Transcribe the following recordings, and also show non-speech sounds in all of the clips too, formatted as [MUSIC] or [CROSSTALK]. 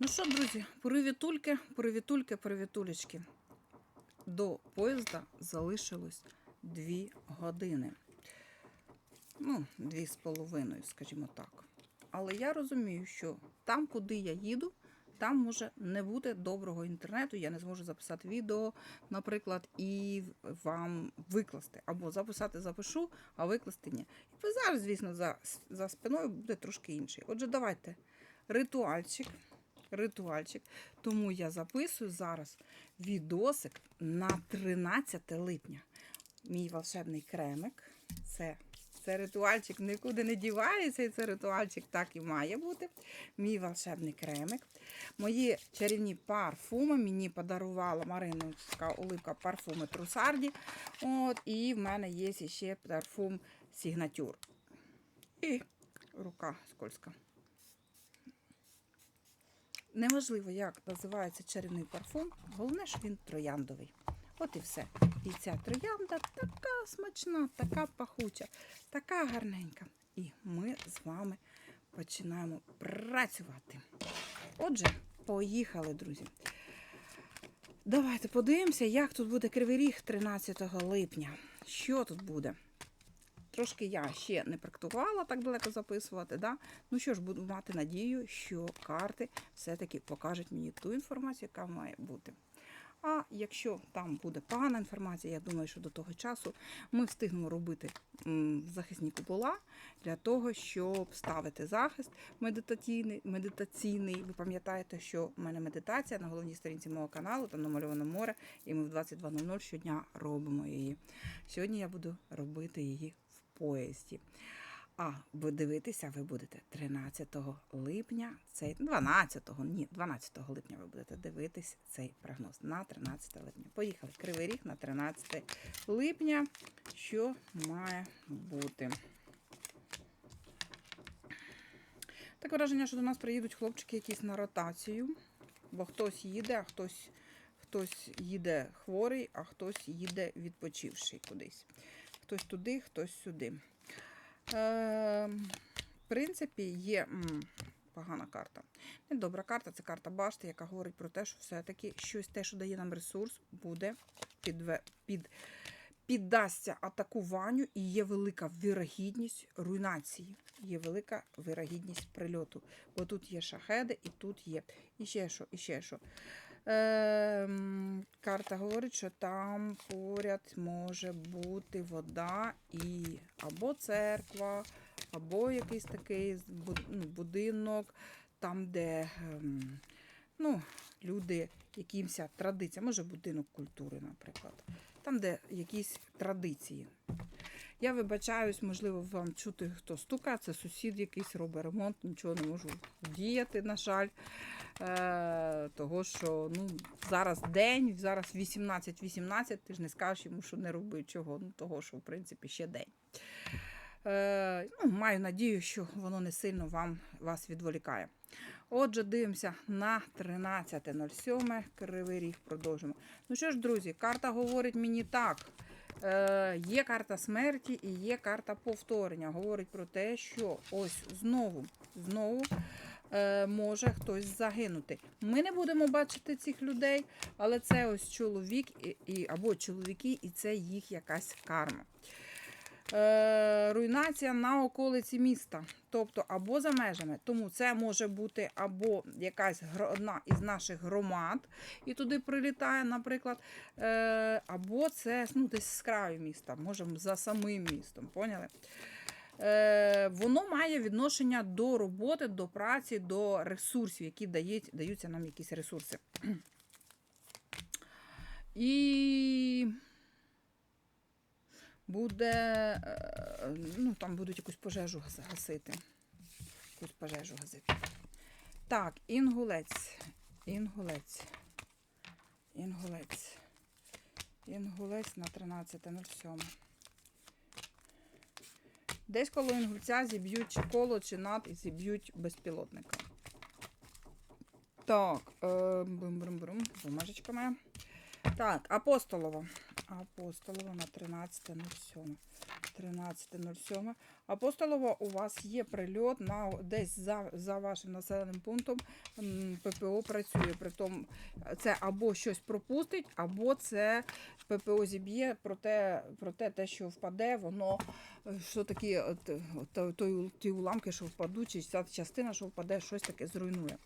Ну що, друзі, привітульки, привітульки, привітулечки. До поїзда залишилось дві години. Ну, дві з половиною, скажімо так. Але я розумію, що там, куди я їду, там може не бути доброго інтернету. Я не зможу записати відео, наприклад, і вам викласти. Або записати запишу, а викласти ні. І зараз, звісно, за, за спиною буде трошки інший. Отже, давайте ритуальчик. Ритуальчик. Тому я записую зараз відосик на 13 липня. Мій волшебний кремик. Це, це ритуальчик нікуди не дівається, і це ритуальчик так і має бути. Мій волшебний кремик. Мої чарівні парфуми мені подарувала Мариночка Оливка парфуми Трусарді. От, і в мене є ще парфум Сігнатюр. І рука скользка. Неважливо, як називається чарівний парфум, головне, що він трояндовий. От і все. І ця троянда така смачна, така пахуча, така гарненька. І ми з вами починаємо працювати. Отже, поїхали, друзі. Давайте подивимося, як тут буде Кривий Ріг 13 липня. Що тут буде? Трошки я ще не практикувала так далеко записувати. Да? Ну що ж, буду мати надію, що карти все-таки покажуть мені ту інформацію, яка має бути. А якщо там буде погана інформація, я думаю, що до того часу ми встигнемо робити захисні купола для того, щоб ставити захист медитаційний. медитаційний. Ви пам'ятаєте, що в мене медитація на головній сторінці мого каналу, там намальовано море, і ми в 22.00 щодня робимо її. Сьогодні я буду робити її поїзді. А ви дивитися ви будете 13 липня, цей 12-го, ні, 12 липня ви будете дивитись цей прогноз на 13 липня. Поїхали. Кривий ріг на 13 липня. Що має бути? Таке враження, що до нас приїдуть хлопчики якісь на ротацію, бо хтось їде, а хтось, хтось їде хворий, а хтось їде відпочивший кудись. Хтось туди, хтось сюди. Е, в принципі, є м, погана карта. Недобра карта це карта башти, яка говорить про те, що все-таки щось те, що дає нам ресурс, буде підве, під, піддасться атакуванню і є велика вірогідність руйнації. Є велика вірогідність прильоту. Бо тут є шахеди і тут є. І ще що, і ще що. Ем, карта говорить, що там поряд може бути вода і або церква, або якийсь такий ну, будинок, там, де ем, ну, люди якимось традиціям, може будинок культури, наприклад, там, де якісь традиції. Я вибачаюсь, можливо, вам чути, хто стукає, це сусід якийсь робить ремонт, нічого не можу діяти, на жаль. Е, того, що ну, зараз день, зараз 18-18, ти ж не скажеш йому, що не роби чого. Ну, того, що в принципі ще день. Е, ну, маю надію, що воно не сильно вам, вас відволікає. Отже, дивимося на 13.07. Кривий ріг продовжимо. Ну що ж, друзі, карта говорить мені так. Е, є карта смерті і є карта повторення. Говорить про те, що ось знову, знову е, може хтось загинути. Ми не будемо бачити цих людей, але це ось чоловік і, або чоловіки, і це їх якась карма. Е, руйнація на околиці міста, тобто або за межами. Тому це може бути або якась одна із наших громад, і туди прилітає, наприклад, е, або це ну, десь з краю міста, може за самим містом. Поняли? Е, воно має відношення до роботи, до праці, до ресурсів, які дають, даються нам якісь ресурси. І буде, е, ну, там будуть якусь пожежу гасити. Якусь пожежу гасити. Так, інгулець. Інгулець. Інгулець. Інгулець на 13.07. Десь коло інгульця зіб'ють чи коло, чи над і зіб'ють безпілотника. Так, е, бум-бум-бум, бумажечка моя. Так, апостолова. Апостолова на 13.07. 13.07. Апостолово, у вас є прильот на десь за, за вашим населеним пунктом. ППО працює. Притом це або щось пропустить, або це ППО зіб'є, проте, проте те, що впаде, воно е, що такі от, ті уламки, що впадуть, чи ця частина, що впаде, щось таке зруйнує.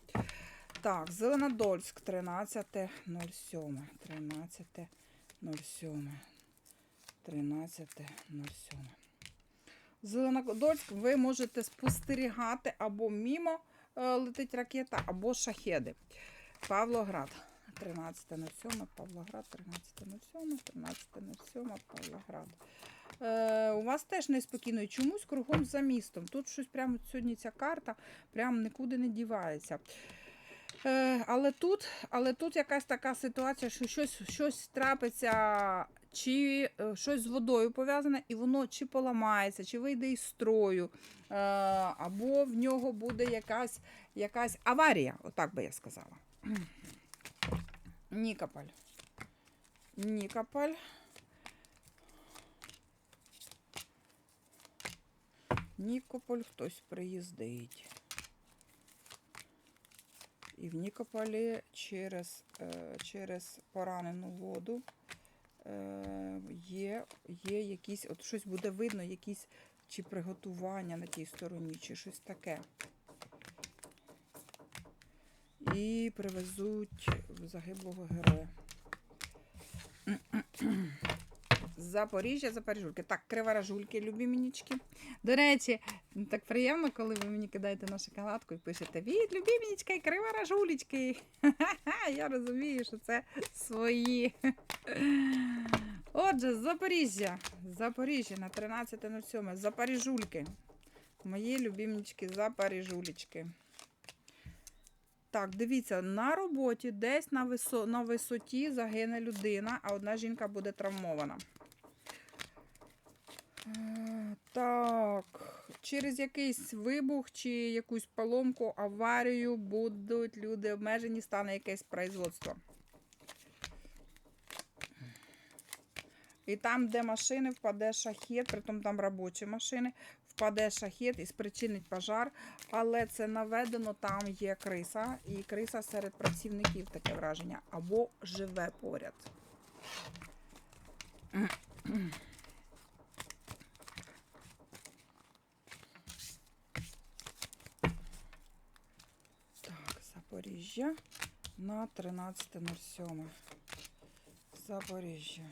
Так, Зеленодольськ 13.07. 13.07. 13.07. Зеленодольськ ви можете спостерігати або мімо е, летить ракета, або шахеди. Павлоград. 13.07, Павлоград, 13.07, 13.07, Павлоград. Е, у вас теж неспокійно чомусь кругом за містом. Тут щось прямо сьогодні ця карта прямо нікуди не дівається. Е, але, тут, але тут якась така ситуація, що щось, щось трапиться, чи е, щось з водою пов'язане, і воно чи поламається, чи вийде із строю, е, або в нього буде якась, якась аварія, отак би я сказала. Нікополь. Нікополь. Нікополь хтось приїздить. І в Нікополі через, е, через поранену воду е, є, є якісь, от щось буде видно, якісь чи приготування на тій стороні, чи щось таке. І привезуть загиблого героя. Запоріжжя, Запоріжульки. Так, криворожульки, любі мінічки. До речі, так приємно, коли ви мені кидаєте на шоколадку і пишете від любімінічка і криворожулечки. [LAUGHS] Я розумію, що це свої. Отже, Запоріжжя. Запоріжжя на 13.07. Запоріжульки. Мої любімнічки Запоріжулечки. Так, дивіться, на роботі десь на висоті загине людина, а одна жінка буде травмована. Так, через якийсь вибух чи якусь поломку, аварію будуть люди обмежені, стане якесь производство. І там, де машини, впаде шахет, притом там робочі машини, впаде шахет і спричинить пожар, але це наведено, там є криса, і криса серед працівників таке враження, або живе поряд. Так, Запоріжжя на 13.07. Запоріжжя.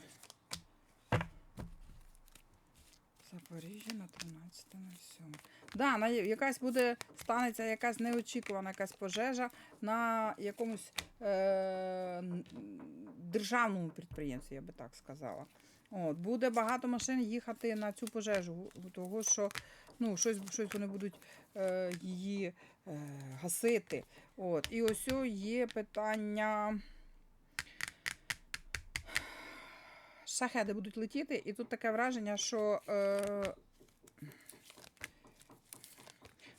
Запоріжжя на 13.07. Да, на якась буде станеться якась неочікувана якась пожежа на якомусь е, державному підприємстві, я би так сказала. От, буде багато машин їхати на цю пожежу, того що ну, щось, щось вони будуть е, її е, гасити. От, і ось є питання. Шахеди будуть летіти, і тут таке враження, що е,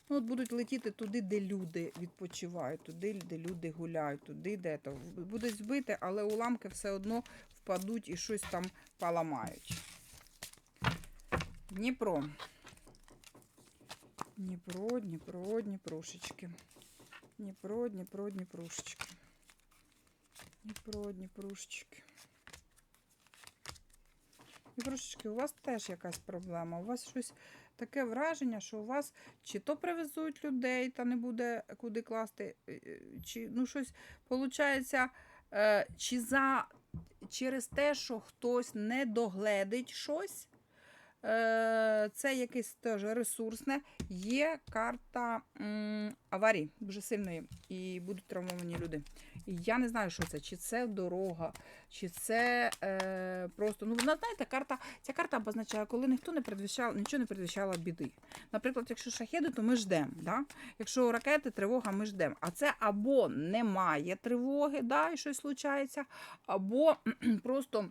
ну, от будуть летіти туди, де люди відпочивають, туди, де люди гуляють, туди, де то. Будуть збити, але уламки все одно впадуть і щось там поламають. Дніпро. Дніпро, Дніпро, Дніпрошечки. Дніпро, Дніпро, Дніпрошечки. Дніпро, Дніпрошечки. Дніпрошечки, у вас теж якась проблема. У вас щось таке враження, що у вас чи то привезуть людей, та не буде куди класти, е, е, чи ну щось виходить, чи за через те, що хтось не догледить щось. Е, Це якесь теж ресурсне. Є карта аварії дуже сильної, і будуть травмовані люди. Я не знаю, що це, чи це дорога, чи це е, просто. Ну, знаєте, карта, ця карта обозначає, коли ніхто не предвіщав, нічого не предвіщало біди. Наприклад, якщо шахеди, то ми ждемо. Да? Якщо ракети, тривога, ми ждемо. А це або немає тривоги, да, і щось случається, або [CLEARS THROAT] просто.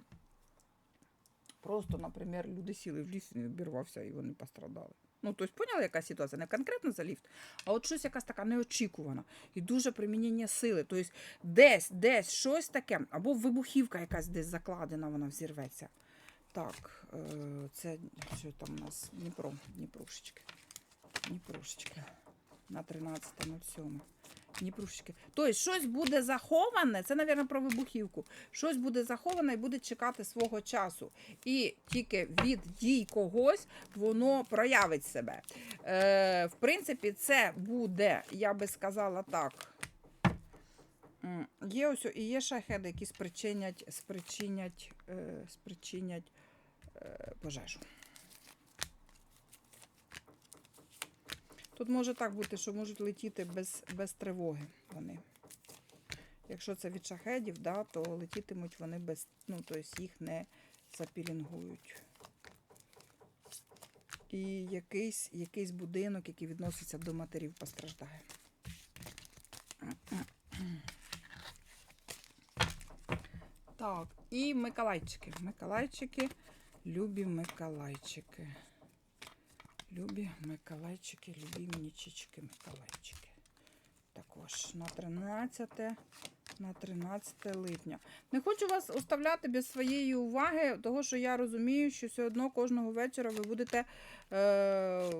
Просто, наприклад, люди сіли в ліс і обірвався, і вони пострадали. Ну, тобто, поняли, яка ситуація? Не конкретно за ліфт, а от щось якась така неочікувана. І дуже примінення сили. Тобто, десь, десь щось таке, або вибухівка якась десь закладена, вона взірветься. Так, е, це що там у нас? Дніпро, Дніпрушечки. Дніпрушечки. На 13.07. Дніпрушечки. Тобто щось буде заховане, це, мабуть, про вибухівку. Щось буде заховане і буде чекати свого часу. І тільки від дій когось воно проявить себе. Е, в принципі, це буде, я би сказала так. Є ось і є шахеди, які спричинять, спричинять, е, спричинять е, пожежу. Тут може так бути, що можуть летіти без, без тривоги вони. Якщо це від шахедів, да, то летітимуть вони без, ну, тобто їх не запілінгують. І якийсь, якийсь будинок, який відноситься до матерів, постраждає. Так, і Миколайчики. Миколайчики, любі Миколайчики. Любі Миколайчики, любі нічечки Миколайчики. Також на 13, на 13 липня. Не хочу вас оставляти без своєї уваги, того що я розумію, що все одно кожного вечора ви будете е,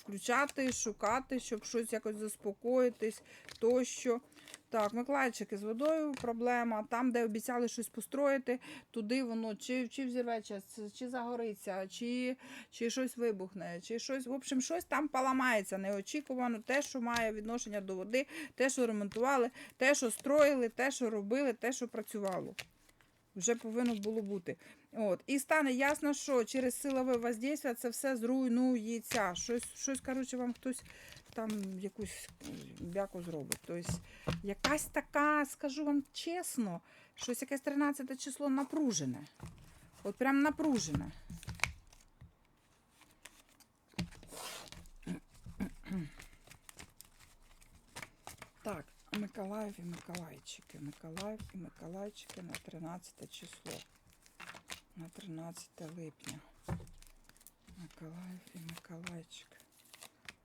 включати, шукати, щоб щось якось заспокоїтись, тощо. Так, Миколайчики з водою проблема. Там, де обіцяли щось построїти, туди воно чи, чи взірветься, чи загориться, чи, чи щось вибухне, чи щось, в общем, щось там поламається неочікувано. Те, що має відношення до води, те, що ремонтували, те, що строїли, те, що робили, те, що працювало. Вже повинно було бути. От. І стане ясно, що через силове воздействие це все зруйнується. Щось, щось коротше, вам хтось там якусь бяку зробить. Тобто, якась така, скажу вам чесно, щось якесь 13 число напружене. От прям напружене. Так, Миколаїв і Миколайчики. Миколаїв і Миколайчики на 13 число. На 13 липня. Миколаїв і Миколайчик.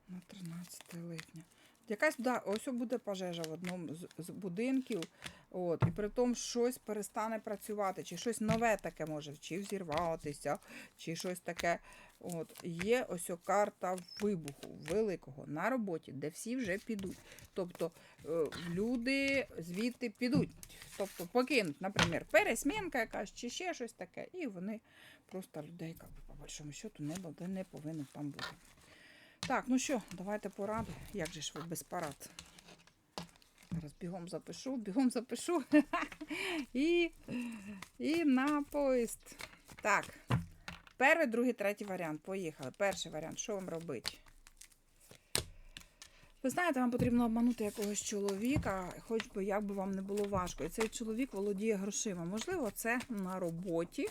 На 13 липня. Якась, да, ось буде пожежа в одному з, будинків. От, і при тому щось перестане працювати, чи щось нове таке може, чи взірватися, чи щось таке. От, є ось карта вибуху великого на роботі, де всі вже підуть. Тобто е, люди звідти підуть. Тобто покинуть, наприклад, пересмінка якась чи ще щось таке. І вони просто людей, як по большому счету, не, буде- не повинно там бути. Так, ну що, давайте поради. Як же ж ви без парад? Зараз бігом запишу, бігом запишу. [LAUGHS] і, і на поїзд. Так. Перший, другий, третій варіант. Поїхали. Перший варіант. Що вам робити? Ви знаєте, вам потрібно обманути якогось чоловіка, хоч би як би вам не було важко. І цей чоловік володіє грошима. Можливо, це на роботі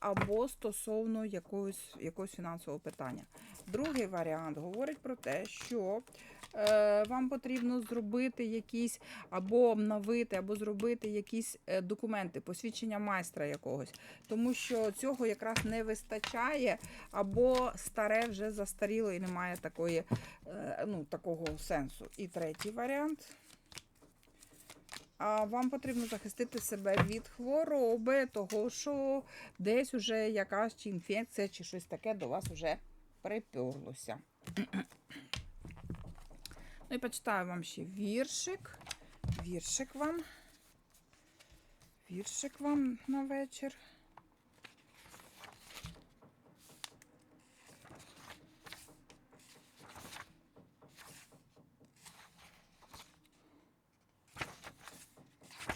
або стосовно якогось, якогось фінансового питання. Другий варіант говорить про те, що вам потрібно зробити якісь або обновити, або зробити якісь е, документи, посвідчення майстра якогось, тому що цього якраз не вистачає, або старе вже застаріло і немає такої, е, ну, такого сенсу. І третій варіант. А вам потрібно захистити себе від хвороби, того, що десь уже якась чи інфекція, чи щось таке до вас вже приперлося. Ну і почитаю вам ще віршик. Віршик вам. Віршик вам на вечір.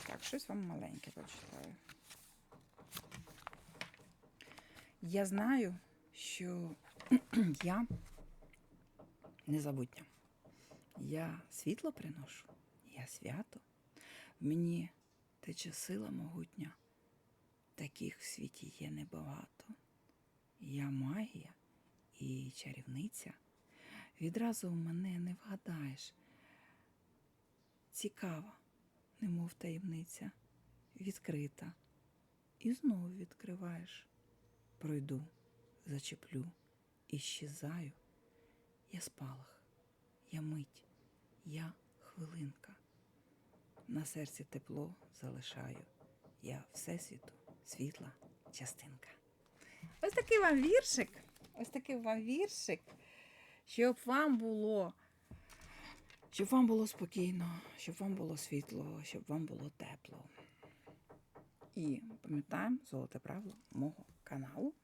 Так, щось вам маленьке почитаю. Я знаю, що [CLEARS THROAT] я незабутня. Я світло приношу, я свято. В мені тече сила могутня. Таких в світі є небагато. Я магія і чарівниця. Відразу в мене не вгадаєш. Цікава, немов таємниця, відкрита. І знову відкриваєш. Пройду, зачеплю, і. Я спалах, я мить, я хвилинка. На серці тепло залишаю. Я всесвіту, світла частинка. Ось такий вам віршик. Ось такий вам віршик, щоб вам було. Щоб вам було спокійно, щоб вам було світло, щоб вам було тепло. І пам'ятаємо золоте правило мого каналу.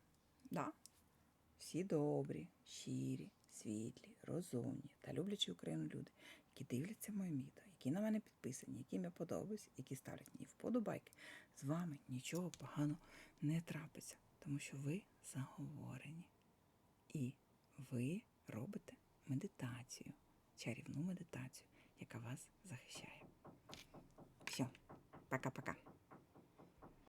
Да? Всі добрі, щирі, світлі, розумні та люблячі Україну люди, які дивляться моє відео, які на мене підписані, яким я подобаюсь, які ставлять мені вподобайки. З вами нічого поганого не трапиться, тому що ви заговорені. І ви робите медитацію, чарівну медитацію, яка вас захищає. Все, пока-пока.